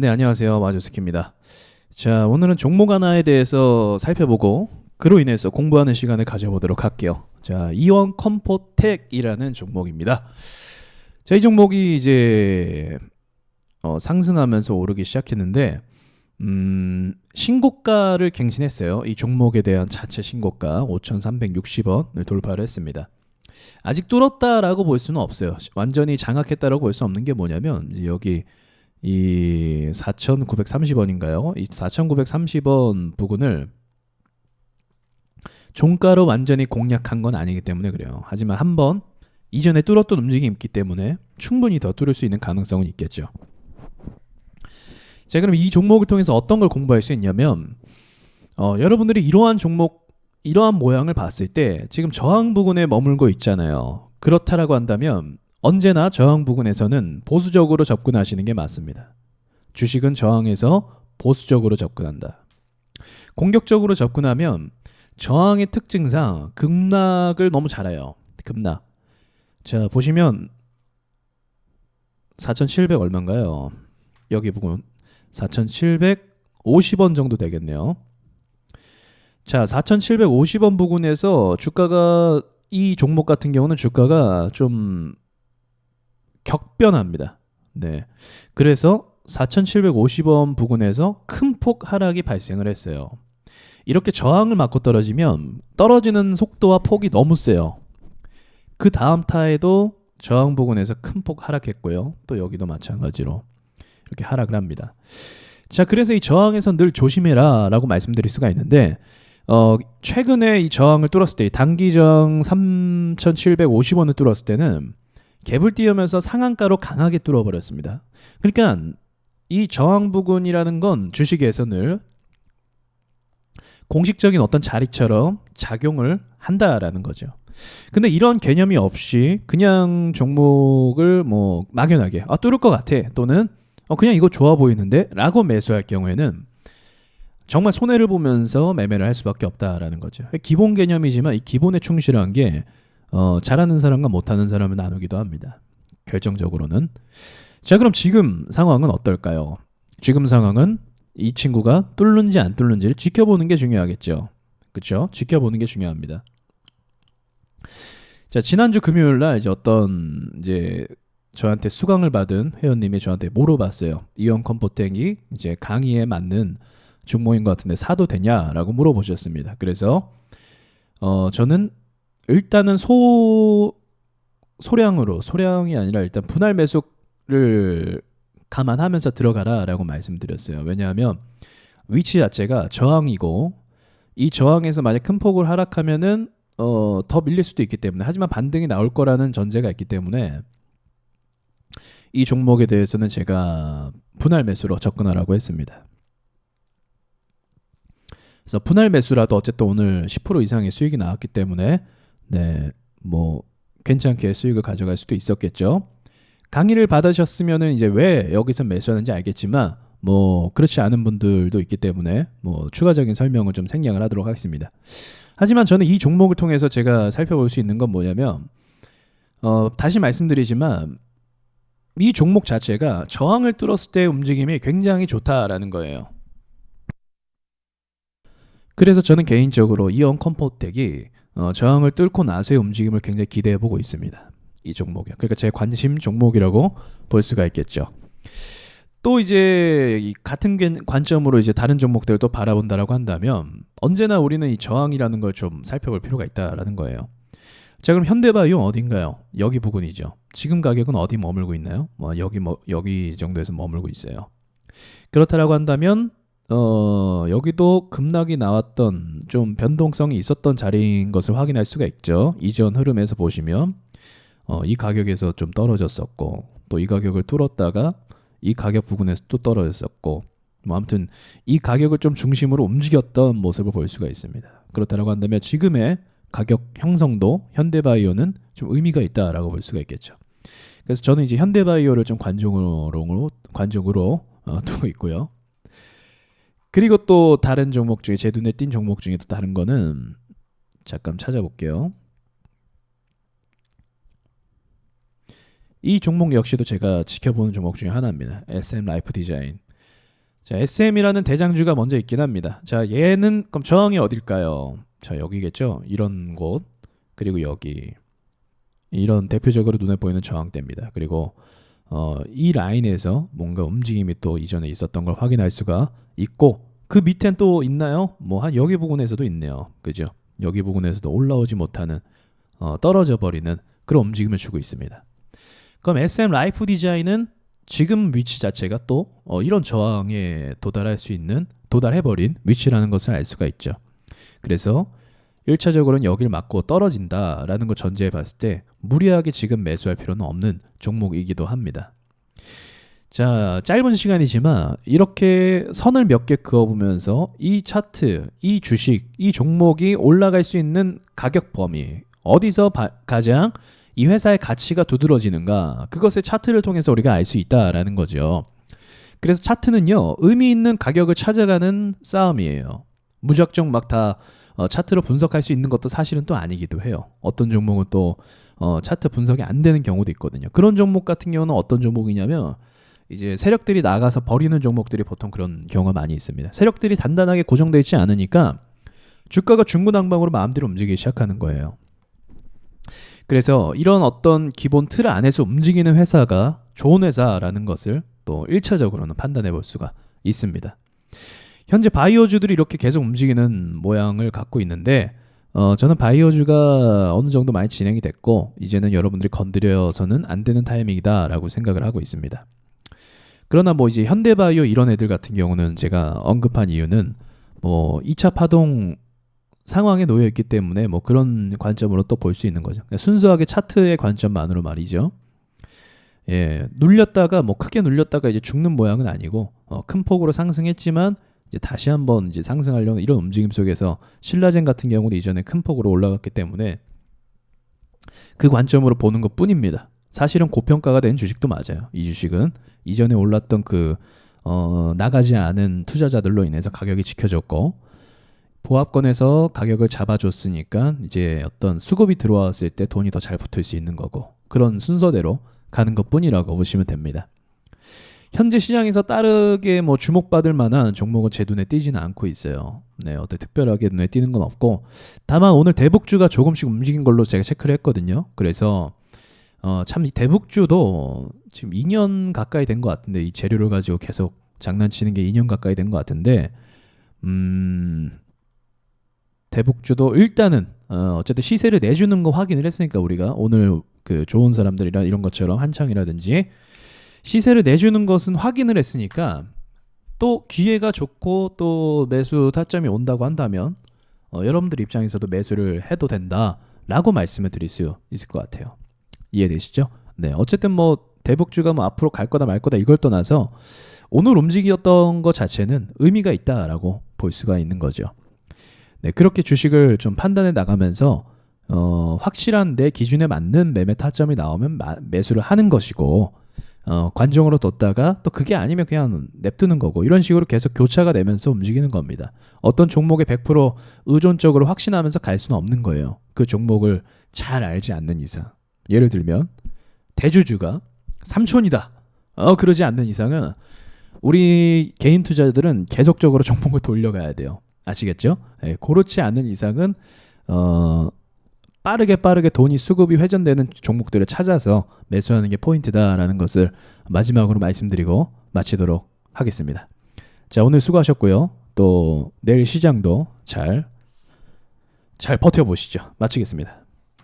네, 안녕하세요. 마주스키입니다. 자, 오늘은 종목 하나에 대해서 살펴보고 그로 인해서 공부하는 시간을 가져보도록 할게요. 자, 이원 컴포텍이라는 종목입니다. 자, 이 종목이 이제 어, 상승하면서 오르기 시작했는데 음, 신고가를 갱신했어요. 이 종목에 대한 자체 신고가 5,360원을 돌파를 했습니다. 아직 뚫었다라고 볼 수는 없어요. 완전히 장악했다라고 볼 수 없는 게 뭐냐면 이제 여기 이 4,930원인가요? 이 4,930원 부근을 종가로 완전히 공략한 건 아니기 때문에 그래요. 하지만 한번 이전에 뚫었던 움직임이 있기 때문에 충분히 더 뚫을 수 있는 가능성은 있겠죠. 자, 그럼 이 종목을 통해서 어떤 걸 공부할 수 있냐면 어, 여러분들이 이러한 종목 이러한 모양을 봤을 때 지금 저항 부근에 머물고 있잖아요. 그렇다라고 한다면 언제나 저항 부근에서는 보수적으로 접근하시는 게 맞습니다. 주식은 저항에서 보수적으로 접근한다. 공격적으로 접근하면 저항의 특징상 급락을 너무 잘해요. 급락. 자, 보시면 4,700 얼마인가요? 여기 부분 4,750원 정도 되겠네요. 자, 4,750원 부근에서 주가가 이 종목 같은 경우는 주가가 좀 격변합니다. 네. 그래서 4,750원 부근에서 큰 폭 하락이 발생을 했어요. 이렇게 저항을 맞고 떨어지면 떨어지는 속도와 폭이 너무 세요. 그 다음 타에도 저항 부근에서 큰 폭 하락했고요. 또 여기도 마찬가지로 이렇게 하락을 합니다. 자, 그래서 이 저항에서 늘 조심해라 라고 말씀드릴 수가 있는데 어, 최근에 이 저항을 뚫었을 때 단기정 3,750원을 뚫었을 때는 갭을 띄우면서 상한가로 강하게 뚫어버렸습니다. 그러니까 이 저항 부근이라는 건 주식에서 늘 공식적인 어떤 자리처럼 작용을 한다라는 거죠. 근데 이런 개념이 없이 그냥 종목을 뭐 막연하게 아 뚫을 것 같아 또는 어 그냥 이거 좋아 보이는데 라고 매수할 경우에는 정말 손해를 보면서 매매를 할 수밖에 없다라는 거죠. 기본 개념이지만 이 기본에 충실한 게 어, 잘하는 사람과 못하는 사람을 나누기도 합니다. 결정적으로는 자 그럼 지금 상황은 어떨까요? 지금 상황은 이 친구가 뚫는지 안 뚫는지를 지켜보는 게 중요하겠죠. 그렇죠? 지켜보는 게 중요합니다. 자 지난주 금요일 날 이제 어떤 이제 저한테 수강을 받은 회원님이 저한테 물어봤어요. 이원 컴포탱이 이제 강의에 맞는 종목인 것 같은데 사도 되냐라고 물어보셨습니다. 그래서 어 저는 일단은 소 소량으로 소량이 아니라 일단 분할 매수를 감안하면서 들어가라라고 말씀드렸어요. 왜냐하면 위치 자체가 저항이고 이 저항에서 만약 큰 폭을 하락하면은 어, 더 밀릴 수도 있기 때문에 하지만 반등이 나올 거라는 전제가 있기 때문에 이 종목에 대해서는 제가 분할 매수로 접근하라고 했습니다. 그래서 분할 매수라도 어쨌든 오늘 10% 이상의 수익이 나왔기 때문에 네, 뭐 괜찮게 수익을 가져갈 수도 있었겠죠. 강의를 받으셨으면은 이제 왜 여기서 매수하는지 알겠지만 뭐 그렇지 않은 분들도 있기 때문에 뭐 추가적인 설명을 좀 생략을 하도록 하겠습니다. 하지만 저는 이 종목을 통해서 제가 살펴볼 수 있는 건 뭐냐면 어 다시 말씀드리지만 이 종목 자체가 저항을 뚫었을 때 움직임이 굉장히 좋다라는 거예요. 그래서 저는 개인적으로 이온 컴포텍이 어, 저항을 뚫고 나서의 움직임을 굉장히 기대해 보고 있습니다. 이 종목이요. 그러니까 제 관심 종목이라고 볼 수가 있겠죠. 또 이제 같은 관점으로 이제 다른 종목들을 또 바라본다라고 한다면 언제나 우리는 이 저항이라는 걸 좀 살펴볼 필요가 있다라는 거예요. 자 그럼 현대바이오 어딘가요? 여기 부근이죠. 지금 가격은 어디 머물고 있나요? 뭐 여기 뭐 여기 정도에서 머물고 있어요. 그렇다라고 한다면 어, 여기도 급락이 나왔던 좀 변동성이 있었던 자리인 것을 확인할 수가 있죠. 이전 흐름에서 보시면 어, 이 가격에서 좀 떨어졌었고 또 이 가격을 뚫었다가 이 가격 부근에서 또 떨어졌었고 뭐 아무튼 이 가격을 좀 중심으로 움직였던 모습을 볼 수가 있습니다. 그렇다고 한다면 지금의 가격 형성도 현대바이오는 좀 의미가 있다라고 볼 수가 있겠죠. 그래서 저는 이제 현대바이오를 좀 관종으로 관종으로 어, 두고 있고요. 그리고 또 다른 종목 중에 제 눈에 띈 종목 중에 또 다른 거는 잠깐 찾아볼게요. 이 종목 역시도 제가 지켜보는 종목 중에 하나입니다. SM 라이프 디자인. 자, SM이라는 대장주가 먼저 있긴 합니다. 자, 얘는 그럼 저항이 어딜까요? 자, 여기겠죠. 이런 곳 그리고 여기 이런 대표적으로 눈에 보이는 저항대입니다. 그리고 어, 이 라인에서 뭔가 움직임이 또 이전에 있었던 걸 확인할 수가 있고 그 밑엔 또 있나요? 뭐 한 여기 부분에서도 있네요. 그죠? 여기 부분에서도 올라오지 못하는 어, 떨어져 버리는 그런 움직임을 주고 있습니다. 그럼 SM 라이프 디자인은 지금 위치 자체가 또 어, 이런 저항에 도달할 수 있는 도달해 버린 위치라는 것을 알 수가 있죠. 그래서 1차적으로는 여기를 맞고 떨어진다라는 걸 전제해 봤을 때 무리하게 지금 매수할 필요는 없는 종목이기도 합니다. 자, 짧은 시간이지만 이렇게 선을 몇 개 그어보면서 이 차트, 이 주식, 이 종목이 올라갈 수 있는 가격 범위 어디서 바, 가장 이 회사의 가치가 두드러지는가 그것을 차트를 통해서 우리가 알 수 있다라는 거죠. 그래서 차트는요 의미 있는 가격을 찾아가는 싸움이에요. 무작정 막 다 어, 차트로 분석할 수 있는 것도 사실은 또 아니기도 해요. 어떤 종목은 또 어, 차트 분석이 안 되는 경우도 있거든요. 그런 종목 같은 경우는 어떤 종목이냐면 이제 세력들이 나가서 버리는 종목들이 보통 그런 경우가 많이 있습니다. 세력들이 단단하게 고정되어 있지 않으니까 주가가 중구난방으로 마음대로 움직이기 시작하는 거예요. 그래서 이런 어떤 기본 틀 안에서 움직이는 회사가 좋은 회사라는 것을 또 1차적으로는 판단해 볼 수가 있습니다. 현재 바이오주들이 이렇게 계속 움직이는 모양을 갖고 있는데 어, 저는 바이오주가 어느 정도 많이 진행이 됐고 이제는 여러분들이 건드려서는 안 되는 타이밍이다라고 생각을 하고 있습니다. 그러나 뭐 이제 현대바이오 이런 애들 같은 경우는 제가 언급한 이유는 뭐 2차 파동 상황에 놓여 있기 때문에 뭐 그런 관점으로 또 볼 수 있는 거죠. 순수하게 차트의 관점만으로 말이죠. 예, 눌렸다가 뭐 크게 눌렸다가 이제 죽는 모양은 아니고 어, 큰 폭으로 상승했지만 이제 다시 한번 이제 상승하려는 이런 움직임 속에서 신라젠 같은 경우도 이전에 큰 폭으로 올라갔기 때문에 그 관점으로 보는 것 뿐입니다. 사실은 고평가가 된 주식도 맞아요. 이 주식은 이전에 올랐던 그 어, 나가지 않은 투자자들로 인해서 가격이 지켜졌고 보합권에서 가격을 잡아줬으니까 이제 어떤 수급이 들어왔을 때 돈이 더 잘 붙을 수 있는 거고 그런 순서대로 가는 것 뿐이라고 보시면 됩니다. 현재 시장에서 따르게 뭐 주목받을 만한 종목은 제 눈에 띄지는 않고 있어요. 네, 어때 특별하게 눈에 띄는 건 없고 다만 오늘 대북주가 조금씩 움직인 걸로 제가 체크를 했거든요. 그래서 어, 참 이 대북주도 지금 2년 가까이 된 것 같은데 이 재료를 가지고 계속 장난치는 게 2년 가까이 된 것 같은데 음 대북주도 일단은 어, 어쨌든 시세를 내주는 거 확인을 했으니까 우리가 오늘 그 좋은 사람들이라 이런 것처럼 한창이라든지 시세를 내주는 것은 확인을 했으니까 또 기회가 좋고 또 매수 타점이 온다고 한다면 어, 여러분들 입장에서도 매수를 해도 된다라고 말씀을 드릴 수 있을 것 같아요. 이해되시죠? 네, 어쨌든 뭐 대북주가 뭐 앞으로 갈 거다 말 거다 이걸 떠나서 오늘 움직였던 것 자체는 의미가 있다라고 볼 수가 있는 거죠. 네, 그렇게 주식을 좀 판단해 나가면서 어, 확실한 내 기준에 맞는 매매 타점이 나오면 마, 매수를 하는 것이고 어, 관종으로 뒀다가 또 그게 아니면 그냥 냅두는 거고 이런 식으로 계속 교차가 되면서 움직이는 겁니다. 어떤 종목에 100% 의존적으로 확신하면서 갈 수는 없는 거예요. 그 종목을 잘 알지 않는 이상. 예를 들면 대주주가 삼촌이다. 어 그러지 않는 이상은 우리 개인 투자자들은 계속적으로 종목을 돌려가야 돼요. 아시겠죠? 예, 그렇지 않는 이상은 어 빠르게 빠르게 돈이 수급이 회전되는 종목들을 찾아서 매수하는 게 포인트다라는 것을 마지막으로 말씀드리고 마치도록 하겠습니다. 자, 오늘 수고하셨고요. 또 내일 시장도 잘 잘 버텨 보시죠. 마치겠습니다.